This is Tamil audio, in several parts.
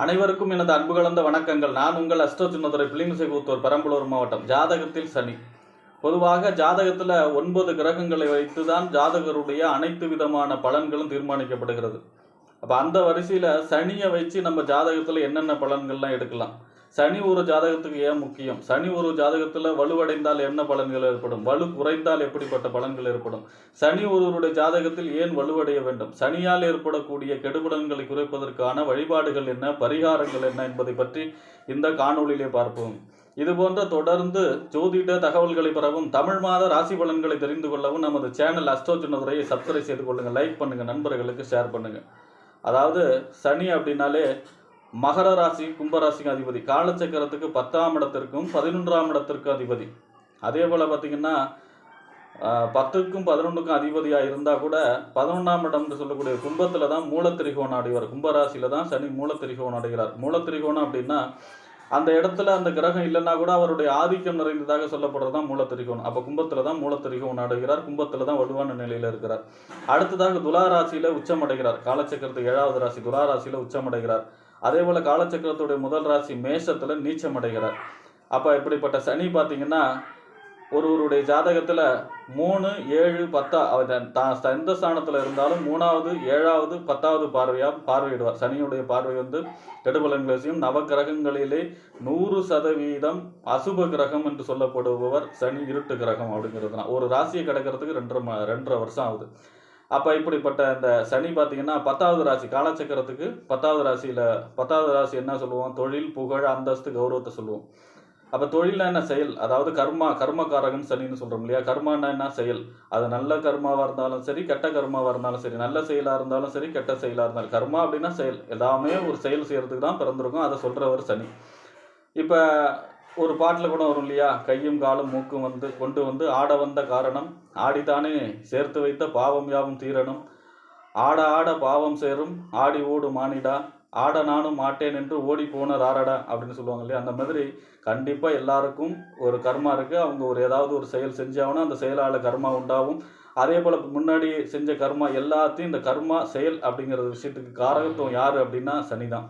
அனைவருக்கும் எனது அன்பு கலந்த வணக்கங்கள். நான் உங்கள் அஷ்ட சின்னதுரை பிளிமிசைகுத்தூர் பெரம்பலூர் மாவட்டம் ஜாதகத்தில் சனி. பொதுவாக ஜாதகத்தில் ஒன்பது கிரகங்களை வைத்து தான் ஜாதகருடைய அனைத்து விதமான பலன்களும் தீர்மானிக்கப்படுகிறது. அப்போ அந்த வரிசையில் சனியை வச்சு நம்ம ஜாதகத்தில் என்னென்ன பலன்கள்லாம் எடுக்கலாம்? சனி ஒரு ஜாதகத்துக்கு ஏன் முக்கியம்? சனி ஒரு ஜாதகத்தில் வலுவடைந்தால் என்ன பலன்கள் ஏற்படும்? வலு குறைந்தால் எப்படிப்பட்ட பலன்கள் ஏற்படும்? சனி ஒருவருடைய ஜாதகத்தில் ஏன் வலுவடைய வேண்டும்? சனியால் ஏற்படக்கூடிய கெடுபலன்களை குறைப்பதற்கான வழிபாடுகள் என்ன? பரிகாரங்கள் என்ன என்பதை பற்றி இந்த காணொளியிலே பார்ப்போம். இது போன்ற தொடர்ந்து ஜோதிட தகவல்களை பெறவும் தமிழ் மாத ராசி பலன்களை தெரிந்து கொள்ளவும் நமது சேனல் அஸ்ட்ரோ சின்னதுரையை சப்ஸ்கிரைப் செய்து கொள்ளுங்கள் லைக் பண்ணுங்கள் நண்பர்களுக்கு ஷேர் பண்ணுங்கள் அதாவது சனி அப்படின்னாலே மகர ராசி கும்பராசிக்கு அதிபதி. காலச்சக்கரத்துக்கு பத்தாம் இடத்திற்கும் பதினொன்றாம் இடத்திற்கும் அதிபதி. அதே போல் பார்த்தீங்கன்னா பத்துக்கும் பதினொன்றுக்கும் அதிபதியாக இருந்தால் கூட பதினொன்றாம் இடம்னு சொல்லக்கூடிய கும்பத்தில் தான் மூலத்திரிகோணம் அடைவார். கும்பராசியில் தான் சனி மூலத்திரிகோணம் அடைகிறார். மூலத்திரிகோணம் அப்படின்னா அந்த இடத்துல அந்த கிரகம் இல்லைன்னா கூட அவருடைய ஆதிக்கம் நிறைந்ததாக சொல்லப்படுறது தான் மூலத்திரிகோணம். அப்போ கும்பத்தில் தான் மூலத்திரிகோணம் அடைகிறார். கும்பத்தில் தான் வலுவான நிலையில் இருக்கிறார். அடுத்ததாக துலா ராசியில் உச்சம் அடைகிறார். காலச்சக்கரத்து ஏழாவது ராசி துலா ராசியில் உச்சம் அடைகிறார். அதே போல் காலச்சக்கரத்துடைய முதல் ராசி மேஷத்தில் நீச்சம் அடைகிறார் அப்போ இப்படிப்பட்ட சனி பார்த்தீங்கன்னா ஒருவருடைய ஜாதகத்தில் மூணு ஏழு பத்தா தான் எந்த ஸ்தானத்தில் இருந்தாலும் மூணாவது ஏழாவது பத்தாவது பார்வையாக பார்வையிடுவார். சனியுடைய பார்வை வந்து கெடுபலன்களை செய்யும் நவகிரகங்களிலே நூறு சதவீதம் அசுப கிரகம் என்று சொல்லப்படுபவர் சனி இருட்டு கிரகம் அப்படிங்கிறது தான் ஒரு ராசியை கிடக்கிறதுக்கு ரெண்டரை ம- ரெண்டரை வருஷம் ஆகுது. அப்போ இப்படிப்பட்ட இந்த சனி பார்த்தீங்கன்னா பத்தாவது ராசி காலச்சக்கரத்துக்கு பத்தாவது ராசியில் பத்தாவது ராசி என்ன சொல்லுவோம்? தொழில் புகழ் அந்தஸ்து கௌரவத்தை சொல்லுவோம். அப்போ தொழில்னா என்ன? செயல். அதாவது கர்மா கர்மகாரகன் சனின்னு சொல்கிறோம் இல்லையா? கர்மானா என்ன? செயல். அது நல்ல கர்மாவாக இருந்தாலும் சரி கெட்ட கர்மாவாக இருந்தாலும் சரி நல்ல செயலாக இருந்தாலும் சரி கெட்ட செயலாக இருந்தாலும் கர்மா அப்படின்னா செயல். எல்லாமே ஒரு செயல் செய்கிறதுக்கு தான் பிறந்திருக்கும். அதை சொல்கிறவர் சனி. இப்போ ஒரு பாட்டில் கூட வரும் இல்லையா? கையும் காலும் மூக்கும் வந்து கொண்டு வந்து ஆட வந்த காரணம் ஆடித்தானே சேர்த்து வைத்த பாவம் யாவும் தீரணும். ஆட ஆட பாவம் சேரும் ஆடி ஓடு மானிடா ஆட நானும் மாட்டேன் என்று ஓடி போன ராரடா அப்படின்னு சொல்லுவாங்க இல்லையா? அந்த மாதிரி கண்டிப்பாக எல்லாருக்கும் ஒரு கர்மா இருக்குது அவங்க ஒரு ஏதாவது ஒரு செயல் செஞ்சாங்கன்னா அந்த செயலால் கர்மா உண்டாகும். அதே போல் முன்னாடி செஞ்ச கர்மா எல்லாத்தையும் இந்த கர்மா செயல் அப்படிங்கிற விஷயத்துக்கு காரகத்துவம் யார் அப்படின்னா சனி தான்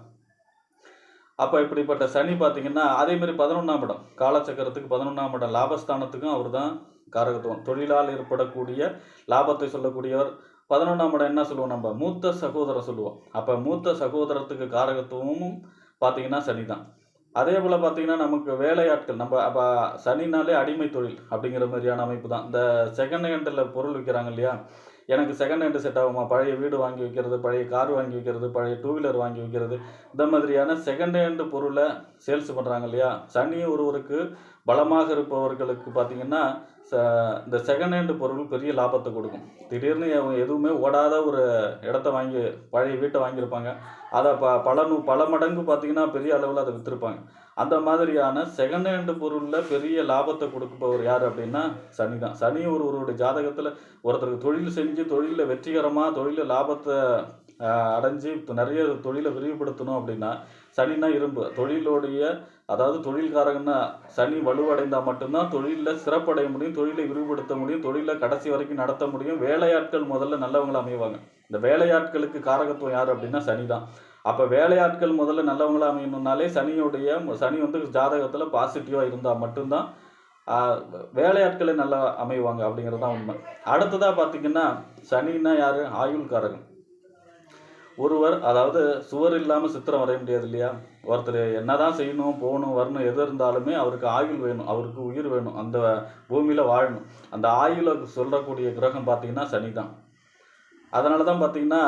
அப்போ இப்படிப்பட்ட சனி பார்த்தீங்கன்னா அதே மாதிரி பதினொன்றாம் இடம். காலச்சக்கரத்துக்கு பதினொன்றாம் இடம். லாபஸ்தானத்துக்கும் அவர் தான் காரகத்துவம். தொழிலால் ஏற்படக்கூடிய லாபத்தை சொல்லக்கூடியவர். பதினொன்றாம் இடம் என்ன சொல்லுவோம் நம்ம? மூத்த சகோதரர் சொல்லுவோம். அப்போ மூத்த சகோதரத்துக்கு காரகத்துவமும் பார்த்தீங்கன்னா சனி தான் அதே போல் பார்த்தீங்கன்னா நமக்கு வேலையாட்கள். நம்ம அப்போ சனினாலே அடிமை தொழில் அப்படிங்கிற மாதிரியான அமைப்பு தான் இந்த செகண்ட் ஹேண்டில் பொருள் விற்கிறாங்க இல்லையா? எனக்கு செகண்ட் ஹேண்டு செட் ஆகுமா? பழைய வீடு வாங்கி வைக்கிறது பழைய கார் வாங்கி வைக்கிறது பழைய டூ வீலர் வாங்கி வைக்கிறது இந்த மாதிரியான செகண்ட் ஹேண்டு பொருளை சேல்ஸ் பண்ணுறாங்க இல்லையா? சனி ஒருவருக்கு பலமாக இருப்பவர்களுக்கு பார்த்தீங்கன்னா இந்த செகண்ட் ஹேண்டு பொருள் பெரிய லாபத்தை கொடுக்கும். திடீர்னு எதுவுமே ஓடாத ஒரு இடத்த வாங்கி பழைய வீட்டை வாங்கியிருப்பாங்க. அதை ப பல நூ பல மடங்கு பார்த்தீங்கன்னா பெரிய அளவில் அதை விற்றுருப்பாங்க அந்த மாதிரியான செகண்ட் ஹேண்டு பொருளில் பெரிய லாபத்தை கொடுப்பவர் யார் அப்படின்னா சனி தான். சனி ஒருவருடைய ஜாதகத்தில் ஒருத்தருக்கு தொழில் செஞ்சு தொழிலில் வெற்றிகரமாக தொழிலில் லாபத்தை அடைஞ்சு நிறைய தொழிலை விரிவுபடுத்தணும் அப்படின்னா சனினா இரும்பு. தொழிலோடைய அதாவது தொழில்காரங்கன்னா சனி வலுவடைந்தால் மட்டும்தான் தொழிலில் சிறப்படைய முடியும் தொழிலை விரிவுபடுத்த முடியும் தொழிலை கடைசி வரைக்கும் நடத்த முடியும். வேலையாட்கள் முதல்ல நல்லவங்களை அமைவாங்க. இந்த வேலையாட்களுக்கு காரகத்துவம் யார் அப்படின்னா சனி தான். அப்போ வேலையாட்கள் முதல்ல நல்லவங்களா அமையணும்னாலே சனியுடைய சனி வந்து ஜாதகத்தில் பாசிட்டிவாக இருந்தால் மட்டும்தான் வேலையாட்களை வேலையாட்களே நல்லா அமைவாங்க அப்படிங்கிறது தான் உண்மை. அடுத்ததாக பார்த்தீங்கன்னா சனின்னா யார்? ஆயுள்காரகன். ஒருவர் அதாவது சுவர் இல்லாமல் சித்திரம் வரைய முடியாது இல்லையா ஒருத்தர் என்னதான் செய்யணும் போகணும் வரணும் எது இருந்தாலுமே அவருக்கு ஆயுள் வேணும் அவருக்கு உயிர் வேணும் அந்த பூமியில் வாழணும். அந்த ஆயுளை சொல்லக்கூடிய கிரகம் பார்த்தீங்கன்னா சனி தான் அதனால தான் பார்த்தீங்கன்னா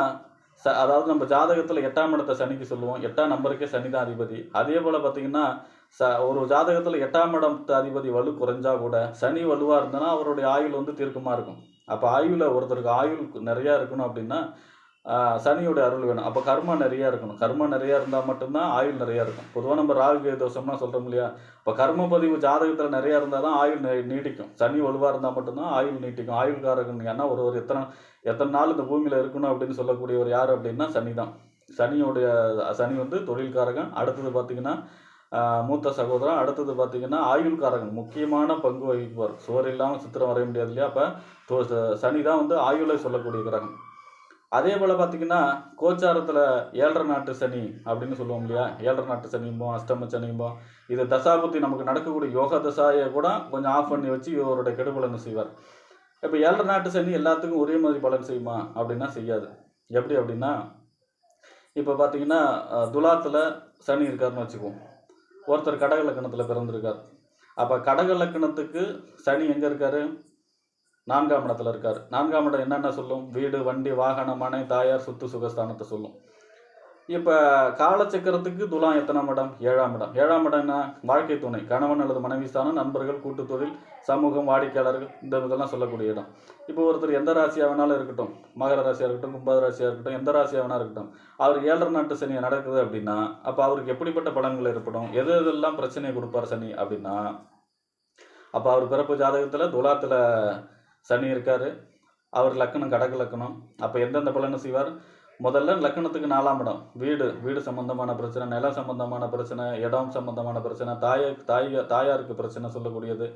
ச அதாவது நம்ம ஜாதகத்தில் எட்டாம் இடத்தை சனிக்கு சொல்லுவோம். எட்டாம் நம்பருக்கே சனி தான் அதிபதி. அதே போல் பார்த்தீங்கன்னா ச ஒரு ஜாதகத்தில் எட்டாம் இடத்து அதிபதி வலு குறைஞ்சா கூட சனி வலுவாக இருந்தனா அவருடைய ஆயுள் வந்து தீர்க்கமாக இருக்கும். அப்போ ஆயுளை ஒருத்தருக்கு ஆயுள் நிறையா இருக்கணும் அப்படின்னா சனியோட அருள் வேணும். அப்போ கர்மா நிறையா இருக்கணும். கர்மா நிறையா இருந்தால் மட்டும்தான் ஆயுள் நிறையா இருக்கும். பொதுவாக நம்ம ராகு தோஷம்னா சொல்கிறோம் இல்லையா? இப்போ கர்ம பதிவு ஜாதகத்தில் நிறையா இருந்தால் தான் ஆயுள் நீட்டிக்கும் நீடிக்கும். சனி வலுவாக இருந்தால் மட்டும்தான் ஆயுள் நீட்டிக்கும். ஆயுள்காரகன் ஏன்னா ஒரு ஒரு எத்தனை எத்தனை நாள் இந்த பூமியில் இருக்கணும் அப்படின்னு சொல்லக்கூடியவர் யார் அப்படின்னா சனி தான் சனியோடைய சனி வந்து தொழில்காரகன். அடுத்தது பார்த்தீங்கன்னா மூத்த சகோதரன். அடுத்தது பார்த்தீங்கன்னா ஆயுள்காரகன். முக்கியமான பங்கு வகிப்பார் சுவர் இல்லாமல் சித்திரம் வரைய முடியாது இல்லையா? அப்போ சனி தான் வந்து ஆயுளை சொல்லக்கூடிய கிரகம். அதே போல் பார்த்தீங்கன்னா கோச்சாரத்தில் ஏழரை நாட்டு சனி அப்படின்னு சொல்லுவோம் இல்லையா? ஏழரை நாட்டு சனியும்போம் அஷ்டம சனியும்போம் இது தசாபுத்தி நமக்கு நடக்கக்கூடிய யோக தசாயை கூட கொஞ்சம் ஆஃப் பண்ணி வச்சு இவருடைய கெடுபலனை செய்வார். இப்போ ஏழரை நாட்டு சனி எல்லாத்துக்கும் ஒரே மாதிரி பலன் செய்யுமா? அப்படின்னா செய்யாது. எப்படி அப்படின்னா இப்போ பார்த்தீங்கன்னா துலாத்தில் சனி இருக்காருன்னு வச்சுக்குவோம். ஒருத்தர் கடக லக்கணத்தில் பிறந்திருக்கார். அப்போ கடக லக்கணத்துக்கு சனி எங்கே இருக்காரு? நான்காம் இடத்துல இருக்கார். நான்காம் இடம் என்னென்ன சொல்லும்? வீடு வண்டி வாகனம் மனை தாயார் சொத்து சுகஸ்தானத்தை சொல்லும். இப்போ காலச்சக்கரத்துக்கு துலாம் எத்தனாம் இடம்? ஏழாம் இடம். ஏழாம் இடம் என்ன? வாழ்க்கை துணை. கணவன் அல்லது மனைவி ஸ்தானம் நண்பர்கள் கூட்டு தொழில் சமூகம் வாடிக்கையாளர்கள் இந்த இதெல்லாம் சொல்லக்கூடிய இடம். இப்போ ஒருத்தர் எந்த ராசியாக வேணாலும் இருக்கட்டும். மகர ராசியாக இருக்கட்டும் கும்பத ராசியாக இருக்கட்டும் எந்த ராசியாக வேணா இருக்கட்டும். அவர் ஏழரை நாட்டு சனி நடக்குது அப்படின்னா அப்போ அவருக்கு எப்படிப்பட்ட பலன்கள் ஏற்படும்? எது எதெல்லாம் பிரச்சனையை கொடுப்பார் சனி அப்படின்னா அப்போ அவர் பிறப்பு ஜாதகத்தில் துலாத்தில் சனி இருக்கார். அவர் லக்கணம் கடக லக்கணம். அப்போ எந்தெந்த பலனை செய்வார்? முதல்ல லக்கணத்துக்கு நாலாம் இடம். வீடு வீடு சம்பந்தமான பிரச்சனை நிலம் சம்பந்தமான பிரச்சனை இடம் சம்பந்தமான பிரச்சனை தாய தாய் தாயாருக்கு பிரச்சனை சொல்லக்கூடியது.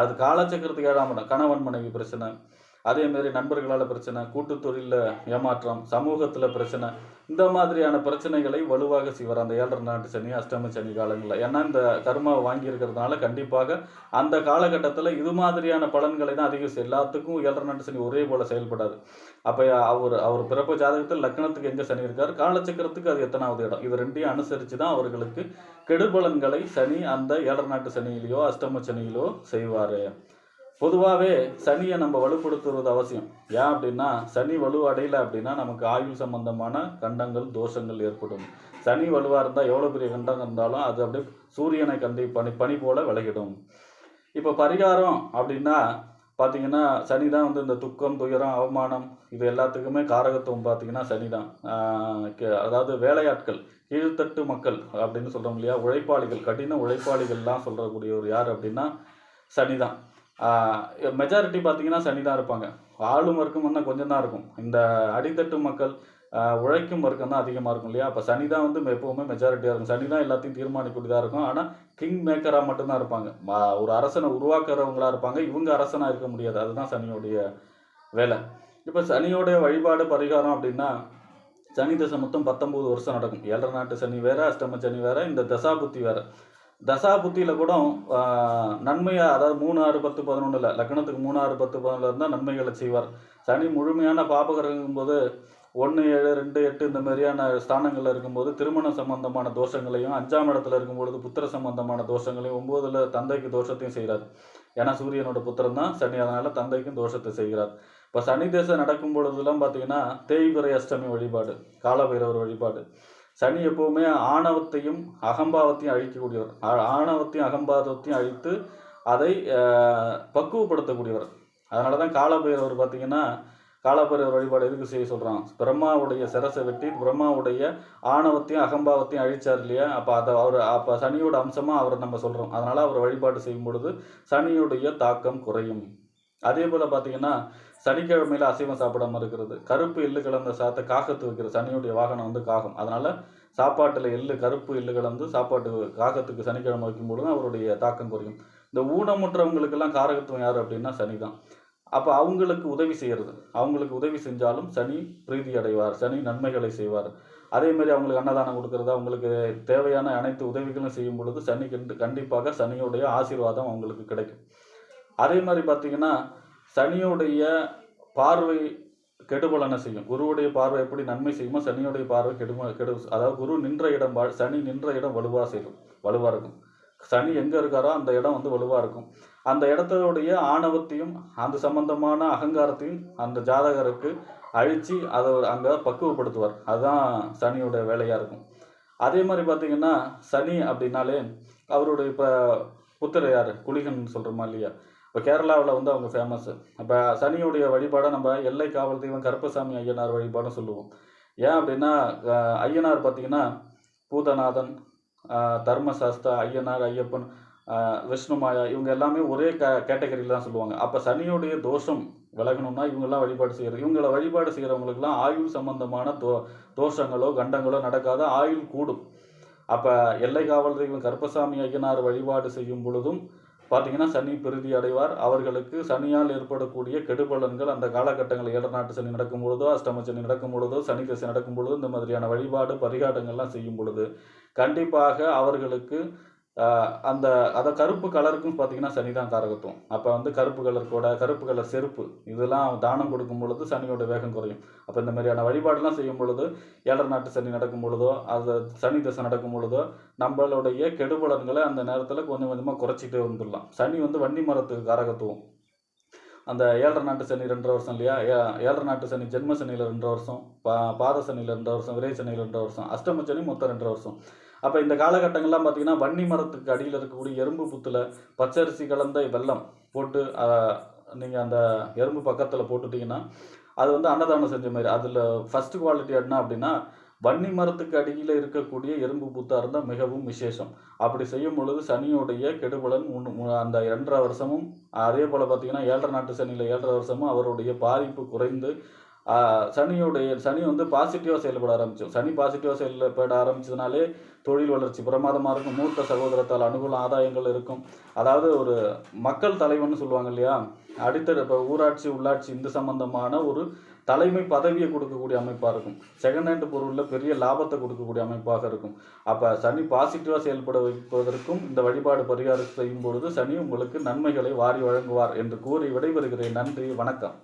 அது காலச்சக்கரத்துக்கு ஏழாம் இடம். கணவன் மனைவி பிரச்சனை. அதே மாதிரி நண்பர்களால் பிரச்சனை கூட்டு தொழிலில் ஏமாற்றம் சமூகத்தில் பிரச்சனை இந்த மாதிரியான பிரச்சனைகளை வலுவாக செய்வார் அந்த ஏழரை நாட்டு சனி அஷ்டம சனி காலங்களில். ஏன்னா இந்த கர்மாவை வாங்கியிருக்கிறதுனால கண்டிப்பாக அந்த காலகட்டத்தில் இது மாதிரியான பலன்களை தான் அதிகம் எல்லாத்துக்கும் ஏழரை நாட்டு சனி ஒரே போல செயல்படாது. அப்போ அவர் அவர் பிறப்பு ஜாதகத்தில் லக்னத்துக்கு எங்கே சனி இருக்கார்? காலச்சக்கரத்துக்கு அது எத்தனாவது இடம். இது ரெண்டையும் அனுசரித்து தான் அவர்களுக்கு கெடுபலன்களை சனி அந்த ஏழரை நாட்டு சனியிலையோ அஷ்டம சனியிலோ செய்வார். பொதுவாகவே சனியை நம்ம வலுப்படுத்துவது அவசியம். ஏன் அப்படின்னா சனி வலுவடையில அப்படின்னா நமக்கு ஆயுள் சம்பந்தமான கண்டங்கள் தோஷங்கள் ஏற்படும். சனி வலுவாக இருந்தால் எவ்வளோ பெரிய கண்டம் இருந்தாலும் அது அப்படியே சூரியனை கண்டி பனி பனி போல் விலகிடும். இப்போ பரிகாரம் அப்படின்னா பார்த்தீங்கன்னா சனி தான் வந்து இந்த துக்கம் துயரம் அவமானம் இது எல்லாத்துக்குமே காரகத்துவம் பார்த்தீங்கன்னா சனி தான் அதாவது வேலையாட்கள் கீழ்த்தட்டு மக்கள் அப்படின்னு சொல்கிறோம் இல்லையா? உழைப்பாளிகள் கடின உழைப்பாளிகள்லாம் சொல்கிறக்கூடியவர் யார் அப்படின்னா சனி தான் மெஜாரிட்டி பார்த்தீங்கன்னா சனி தான் இருப்பாங்க. ஆளும் வர்க்கம் வந்து கொஞ்சம் தான் இருக்கும். இந்த அடித்தட்டு மக்கள் உழைக்கும் வர்க்கம் தான் அதிகமாக இருக்கும் இல்லையா? அப்போ சனி தான் வந்து எப்போவுமே மெஜாரிட்டியாக இருக்கும். சனி தான் எல்லாத்தையும் தீர்மானிக்கூடியதாக இருக்கும். ஆனால் கிங் மேக்கராக மட்டும்தான் இருப்பாங்க. ஒரு அரசனை உருவாக்குறவங்களாக இருப்பாங்க. இவங்க அரசனாக இருக்க முடியாது. அதுதான் சனியோடைய வேலை. இப்போ சனியோடைய வழிபாடு பரிகாரம் அப்படின்னா சனி தசை மொத்தம் பத்தொம்போது வருஷம் நடக்கும். ஏழரை நாட்டு சனி வேறு அஷ்டம சனி வேற இந்த தசாபுத்தி வேறு. தசா புத்தியில் கூட நன்மையாக அதாவது மூணு ஆறு பத்து பதினொன்றில் லக்னத்துக்கு மூணு ஆறு பத்து பதினொன்றில் இருந்தால் நன்மைகளை செய்வார். சனி முழுமையான பாபகரங்கும் போது ஒன்று ஏழு ரெண்டு எட்டு இந்த மாதிரியான ஸ்தானங்களில் இருக்கும்போது திருமண சம்பந்தமான தோஷங்களையும் அஞ்சாம் இடத்துல இருக்கும்பொழுது புத்திர சம்பந்தமான தோஷங்களையும் ஒம்போதில் தந்தைக்கு தோஷத்தையும் செய்கிறார். ஏன்னா சூரியனோட புத்திரம் தான் சனி அதனால் தந்தைக்கும் தோஷத்தை செய்கிறார். இப்போ சனி தேசம் நடக்கும் பொழுதுலாம் பார்த்தீங்கன்னா தேய்பிரை அஷ்டமி வழிபாடு காலபைரவர் வழிபாடு. சனி எப்பவுமே ஆணவத்தையும் அகம்பாவத்தையும் அழிக்கக்கூடியவர். ஆணவத்தையும் அகம்பாவத்தையும் அழித்து அதை பக்குவப்படுத்தக்கூடியவர். அதனால தான் காலபைரவர் பார்த்தீங்கன்னா காலபைரவர் வழிபாடு எதுக்கு செய்ய சொல்கிறான் பிரம்மாவுடைய சிரசை வெட்டி பிரம்மாவுடைய ஆணவத்தையும் அகம்பாவத்தையும் அழிச்சார் இல்லையா? அப்போ அதை அவர் அப்போ சனியோட அம்சமாக அவரை நம்ம சொல்கிறோம் அதனால் அவர் வழிபாடு செய்யும் பொழுது சனியுடைய தாக்கம் குறையும். அதே போல் பார்த்தீங்கன்னா சனிக்கிழமையில் அசைவம் சாப்பிடாம இருக்கிறது. கருப்பு எள்ளு கலந்த சாத்தை காகத்து வைக்கிற சனியுடைய வாகனம் வந்து காகம். அதனால் சாப்பாட்டில் எள்ளு கருப்பு எள்ளு கலந்து சாப்பாட்டு காகத்துக்கு சனிக்கிழமை வைக்கும்பொழுது அவருடைய தாக்கம் குறையும். இந்த ஊனமுற்றவங்களுக்கெல்லாம் காரகத்துவம் யார் அப்படின்னா சனி தான். அப்போ அவங்களுக்கு உதவி செய்கிறது அவங்களுக்கு உதவி செஞ்சாலும் சனி பிரீதி அடைவார். சனி நன்மைகளை செய்வார். அதே மாதிரி அவங்களுக்கு அன்னதானம் கொடுக்கறது அவங்களுக்கு தேவையான அனைத்து உதவிகளும் செய்யும் பொழுது சனி கண்டு கண்டிப்பாக சனியுடைய ஆசீர்வாதம் அவங்களுக்கு கிடைக்கும். அதே மாதிரி பார்த்தீங்கன்னா சனியுடைய பார்வை கெடுபலனை செய்யும்? குருவுடைய பார்வை எப்படி நன்மை செய்யுமோ சனியுடைய பார்வை கெடும கெடு அதாவது குரு நின்ற இடம் சனி நின்ற இடம் வலுவாக செய்யும் வலுவாக இருக்கும். சனி எங்கே இருக்காரோ அந்த இடம் வந்து வலுவாக இருக்கும். அந்த இடத்தோடைய ஆணவத்தையும் அந்த சம்பந்தமான அகங்காரத்தையும் அந்த ஜாதகருக்கு அழித்து அதை அங்கே பக்குவப்படுத்துவார். அதுதான் சனியோட வேலையாக இருக்கும். அதே மாதிரி பார்த்தீங்கன்னா சனி அப்படின்னாலே அவருடைய இப்போ புத்திர யார்? குளிகன் சொல்கிறோமா இல்லையா? இப்போ கேரளாவில் வந்து அவங்க ஃபேமஸ்ஸு அப்போ சனியுடைய வழிபாடை நம்ம எல்லை காவல் தெய்வம் கருப்பசாமி ஐயனார் வழிபாடும் சொல்லுவோம். ஏன் அப்படின்னா ஐயனார் பார்த்தீங்கன்னா பூதநாதன் தர்மசாஸ்தா ஐயனார் ஐயப்பன் விஷ்ணு விஷ்ணுமாயா இவங்க எல்லாமே ஒரே கே கேட்டகரியில் தான் சொல்லுவாங்க. அப்போ சனியுடைய தோஷம் விலகணும்னா இவங்கெல்லாம் வழிபாடு செய்கிறது இவங்கள வழிபாடு செய்கிறவங்களுக்குலாம் ஆயுள் சம்பந்தமான தோ தோஷங்களோ கண்டங்களோ நடக்காத ஆயுள் கூடும். அப்போ எல்லை காவல் தெய்வம் கருப்பசாமி ஐயனார் வழிபாடு செய்யும் பொழுதும் பார்த்தீங்கன்னா சனி பிரிதி அடைவார். அவர்களுக்கு சனியால் ஏற்படக்கூடிய கெடுபலன்கள் அந்த காலகட்டங்களில் ஏடநாட்டு நாட்டு சனி நடக்கும் பொழுதோ அஷ்டம சனி நடக்கும் பொழுதோ சனி தசை நடக்கும் பொழுதோ இந்த மாதிரியான வழிபாடு பரிகாரங்கள்லாம் செய்யும் பொழுது கண்டிப்பாக அவர்களுக்கு அந்த அதை கருப்பு கலருக்கும் பார்த்தீங்கன்னா சனி தான் காரகத்துவம். அப்போ வந்து கருப்பு கலர் கூட கருப்பு கலர் செருப்பு இதெல்லாம் தானம் கொடுக்கும் பொழுது சனியோட வேகம் குறையும். அப்போ இந்த மாதிரியான வழிபாடெல்லாம் செய்யும் பொழுது ஏழர் நாட்டு சனி நடக்கும் பொழுதோ அது சனி தசை நடக்கும் பொழுதோ நம்மளுடைய கெடுபலன்களை அந்த நேரத்தில் கொஞ்சம் கொஞ்சமாக குறைச்சிட்டே வந்துடலாம். சனி வந்து வன்னி மரத்துக்கு காரகத்துவம். அந்த ஏழரை நாட்டு சனி ரெண்டரை வருஷம் இல்லையா? ஏ- ஏழரை நாட்டு சனி ஜென்ம சனியில் ரெண்டரை வருஷம் பா பாத சனியில் ரெண்டரை வருஷம் விரை சனியில் ரெண்டரை வருஷம் அஷ்டம சனி மொத்தம் ரெண்டரை வருஷம். அப்போ இந்த காலகட்டங்கள்லாம் பார்த்தீங்கன்னா வன்னி மரத்துக்கு அடியில் இருக்கக்கூடிய எறும்பு புத்தில் பச்சரிசி கலந்த வெல்லம் போட்டு நீங்கள் அந்த எறும்பு பக்கத்தில் போட்டுட்டிங்கன்னா அது வந்து அன்னதானம் செஞ்ச மாதிரி. அதில் ஃபஸ்ட்டு குவாலிட்டி என்ன அப்படின்னா வன்னி மரத்துக்கு அடியில் இருக்கக்கூடிய எறும்பு புத்தாக இருந்தால் மிகவும் விசேஷம். அப்படி செய்யும் பொழுது சனியுடைய கெடுபலன் மூணு- அந்த இரண்டரை வருஷமும் அதே போல் பார்த்தீங்கன்னா ஏழரை நாட்டு சனியில் ஏழரை வருஷமும் அவருடைய பாதிப்பு குறைந்து சனியுடைய சனி வந்து பாசிட்டிவாக செயல்பட ஆரம்பிச்சோம் சனி பாசிட்டிவாக செயல்பட ஆரம்பிச்சதுனாலே தொழில் வளர்ச்சி பிரமாதமாக இருக்கும். மூத்த சகோதரத்தால் அனுகூல ஆதாயங்கள் இருக்கும். அதாவது ஒரு மக்கள் தலைவன் சொல்லுவாங்க இல்லையா? அடித்தர இப்போ ஊராட்சி உள்ளாட்சி இந்த சம்பந்தமான ஒரு தலைமை பதவியை கொடுக்கக்கூடிய அமைப்பாக இருக்கும். செகண்ட் ஹேண்ட் பொருளில் பெரிய லாபத்தை கொடுக்கக்கூடிய அமைப்பாக இருக்கும். அப்போ சனி பாசிட்டிவாக செயல்பட வைப்பதற்கும் இந்த வழிபாடு பரிகாரம் செய்யும் பொழுது சனி உங்களுக்கு நன்மைகளை வாரி வழங்குவார் என்று கூறி விடைபெறுகிறேன். நன்றி வணக்கம்.